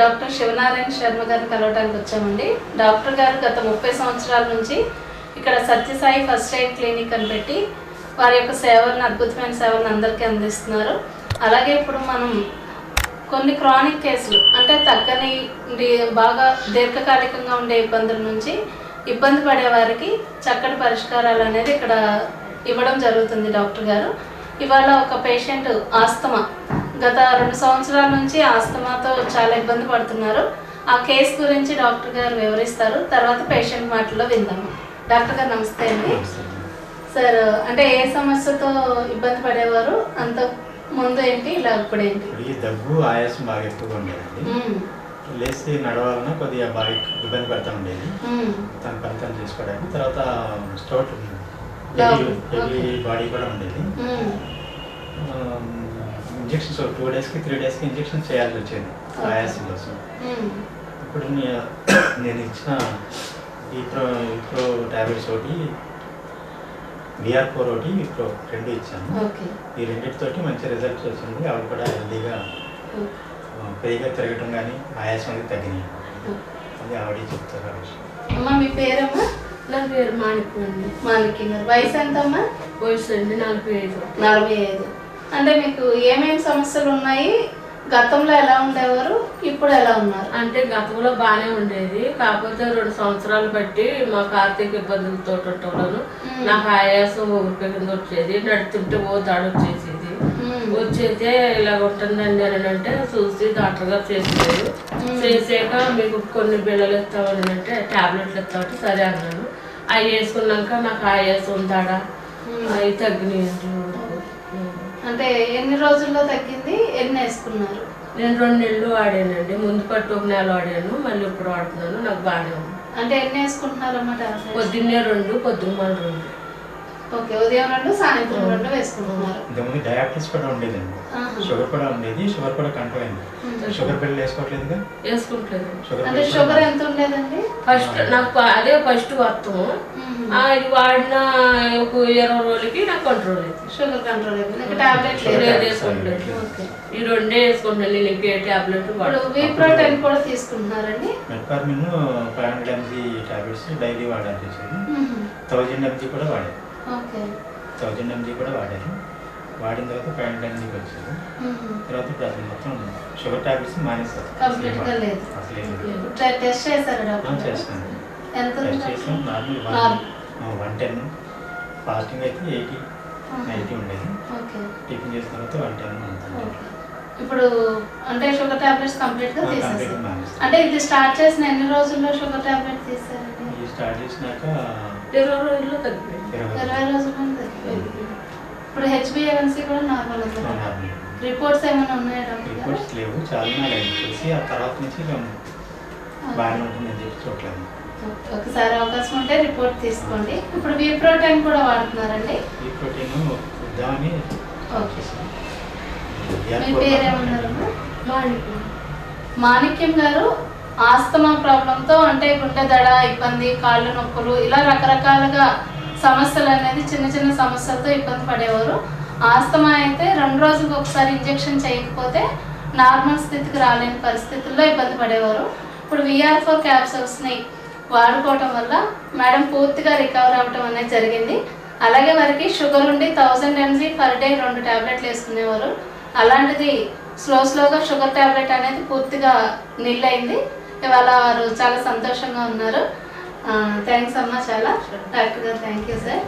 Doctor Sivanarayana Sharma గారిని కలవడానికి వచ్చామండి. డాక్టర్ గారు గత ముప్పై సంవత్సరాల నుంచి ఇక్కడ సత్యసాయి ఫస్ట్ ఎయిడ్ క్లినిక్ అని పెట్టి వారి యొక్క సేవలను అద్భుతమైన సేవలను అందరికీ అందిస్తున్నారు. అలాగే ఇప్పుడు మనం కొన్ని క్రానిక్ కేసులు అంటే తగ్గని బాగా దీర్ఘకాలికంగా ఉండే ఇబ్బందుల నుంచి ఇబ్బంది పడే వారికి చక్కటి పరిష్కారాలు అనేది ఇక్కడ ఇవ్వడం జరుగుతుంది డాక్టర్ గారు. ఇవాళ ఒక పేషెంట్ ఆస్తమా గత రెండు సంవత్సరాల నుంచి ఆస్తమాతో చాలా ఇబ్బంది పడుతున్నారు. ఆ కేసు గురించి డాక్టర్ గారు వివరిస్తారు. తర్వాత పేషెంట్ మాటల్లో విందాము డాక్టర్ గారు నమస్తే అండి. సార్ అంటే ఏ సమస్యతో ఇబ్బంది పడేవారు? అంత ముందు ఏంటి ఇలా ఇప్పుడు ఏంటి? ఈ దగ్గు ఆయాసం బాగా ఎక్కువగా ఉండేదండి. లేచి నడవాలన్నా కొద్దిగా బాగా ఇబ్బంది పడుతూ ఉండేది. తన తను చేసుకోవడానికి. తర్వాత స్టోట్. హెవీ. బాడీ కూడా ఉండేది. ఇంజెక్షన్స్ టూ డేస్కి త్రీ డేస్కి ఇంజెక్షన్ చేయాల్సి వచ్చేది. ఆయాసం కోసం. ఇప్పుడు నే- నేను ఇచ్చిన ఈప్రో ఈప్రో ట్యాబ్లెట్స్ ఒకటి విఆర్ ఫోర్ ఒకటి ఈప్రో రెండు ఇచ్చాను. ఓకే. ఈ రెండింటితోటి మంచి రిజల్ట్స్ వచ్చింది అవి కూడా హెల్దీగా పెరిగా తిరగటం కానీ ఆయాసం అనేది తగ్గినాయి. అది ఆవిడే చెప్తారు ఆ విషయం. అమ్మ మీ పేరమ్మా? నా పేరు మాణిక్యం అండి. మాలికి గారు. వయసు ఎంతమ్మా? వయసు అండి నలభై ఐదు. నలభై ఐదు. అంటే మీకు ఏమేమి సమస్యలు ఉన్నాయి గతంలో ఎలా ఉండేవారు ఇప్పుడు ఎలా ఉన్నారు అంటే గతంలో బాగానే ఉండేది కాకపోతే రెండు సంవత్సరాలు బట్టి మాకు ఆర్థిక ఇబ్బందులతో ఉండటంలోను మ్మ్. నాకు ఆయాసం కింద వచ్చేది నడుతుంటే ఓ దాడి వచ్చేసేది మ్మ్. వచ్చేతే ఇలా ఉంటుందండి అని అంటే చూసి డాక్టర్ గారు చేసేది. చేసాక మీకు కొన్ని బిళ్ళలు ఇస్తామని అంటే టాబ్లెట్లు ఇస్తామంటే సరే అన్నాను అవి వేసుకున్నాక నాకు ఆయాసం ఉందాడా. అవి తగ్గినాయండి మ్మ్. అంటే ఎన్ని రోజుల్లో తగ్గింది? ఎన్ని వేసుకున్నారు? నేను రెండు నెలలు వాడానండి. ముందు పట్టు ఒక నెల వాడాను. మళ్ళీ ఇప్పుడు వాడుతున్నాను. నాకు బాగానే ఉంది. అంటే ఎన్ని వేసుకుంటున్నారమ్మా టాబ్లెట్స్ పొద్దున్నే రెండు పొద్దున్న రెండు. ఓకే ఉదయం రెండు సాయంత్రం రెండు వేసుకుంటున్నారు. ఇంతకుముందు డయాబెటీస్ కూడా ఉండేదండి. షుగర్ కూడా ఉండేది షుగర్ కూడా కంట్రోల్ అయింది. షుగర్ పిల్లలు వేసుకోవట్లేదుగా అంటే షుగర్ ఎంత ఉండేదండి? ఫస్ట్ నాకు అదే ఫస్ట్ మ్మ్. ఇది వాడిన ఒక ఇరవై రోజులకి నాకు కంట్రోల్ అవుతుంది షుగర్ కంట్రోల్ టాబ్లెట్ ఈ రెండే వేసుకుంటాను నేను ఇంకే టాబ్లెట్ వి ప్రోటీన్ కూడా తీసుకుంటున్నారండి? Metformin five hundred MG tablets daily మ్మ్. థౌజండ్ ఎంజీ కూడా వాడారు ఓకే థౌజండ్ ఎంజీ కూడా వాడారు. వాడిన తర్వాత ఫైవ్ హండ్రెడ్ ఎంజీకి వచ్చింది. తర్వాత ఇప్పుడు అసలు మొత్తం షుగర్ టాబ్లెట్స్ మానేస్తారు టెస్ట్ చేస్తాను చేసాం నార్మల్. One ten. ఫాస్టింగ్ అయితే ఎయిటీ నైంటీ ఉండేది. ఓకే. టిఫిన్ చేసిన తర్వాత వన్ టెన్ ఉంటుంది ఇప్పుడు అంటే షుగర్ టాబ్లెట్స్ కంప్లీట్గా తీసేసారు. అంటే ఇది స్టార్ట్ చేసిన ఎన్ని రోజుల్లో షుగర్ టాబ్లెట్ తీసారండి? ఇది స్టార్ట్ చేసినాక ఇరవై రోజుల్లో తగ్గిపోయింది. ఇరవై ఇరవై రోజుల్లో తగ్గిపోయింది ఇప్పుడు హెచ్బిఏవన్సీ కూడా నార్మల్ రిపోర్ట్స్ ఏమైనా ఉన్నాయా డాక్టర్ రిపోర్ట్స్ లేవు. చాలా అయింది చూసి ఆ తర్వాత నుంచి ఇక బాగానే ఉంటుందని చెప్పి చూడలేదు. ఓకే. ఒకసారి అవకాశం ఉంటే రిపోర్ట్ తీసుకోండి. ఇప్పుడు వి ప్రోటీన్ కూడా వాడుతున్నారండి? ఈ ప్రోటీన్ ఇద్దామని ఓకే. మీ పేరేమన్నారమ్మా మాణిక్యం. మాణిక్యం గారు ఆస్తమా ప్రాబ్లంతో అంటే గుండె దడ ఇబ్బంది కాళ్ళు నొప్పులు ఇలా రకరకాలుగా సమస్యలు అనేది చిన్న చిన్న సమస్యలతో ఇబ్బంది పడేవారు. ఆస్తమా అయితే రెండు రోజులకు ఒకసారి ఇంజెక్షన్ చేయకపోతే నార్మల్ స్థితికి రాలేని పరిస్థితుల్లో ఇబ్బంది పడేవారు. ఇప్పుడు విఆర్ ఫోర్ క్యాప్సూల్స్ని వాడుకోవటం వల్ల మేడం పూర్తిగా రికవర్ అవ్వటం అనేది జరిగింది. అలాగే వారికి షుగర్ ఉండి థౌజండ్ ఎంజీ పర్ డే రెండు ట్యాబ్లెట్లు వేసుకునేవారు. అలాంటిది స్లో స్లోగా షుగర్ ట్యాబ్లెట్ అనేది పూర్తిగా నిల్లైంది ఇవాళ వారు చాలా సంతోషంగా ఉన్నారు. థ్యాంక్స్ అమ్మా చాలా. డాక్టర్ గారు థ్యాంక్ యూ సార్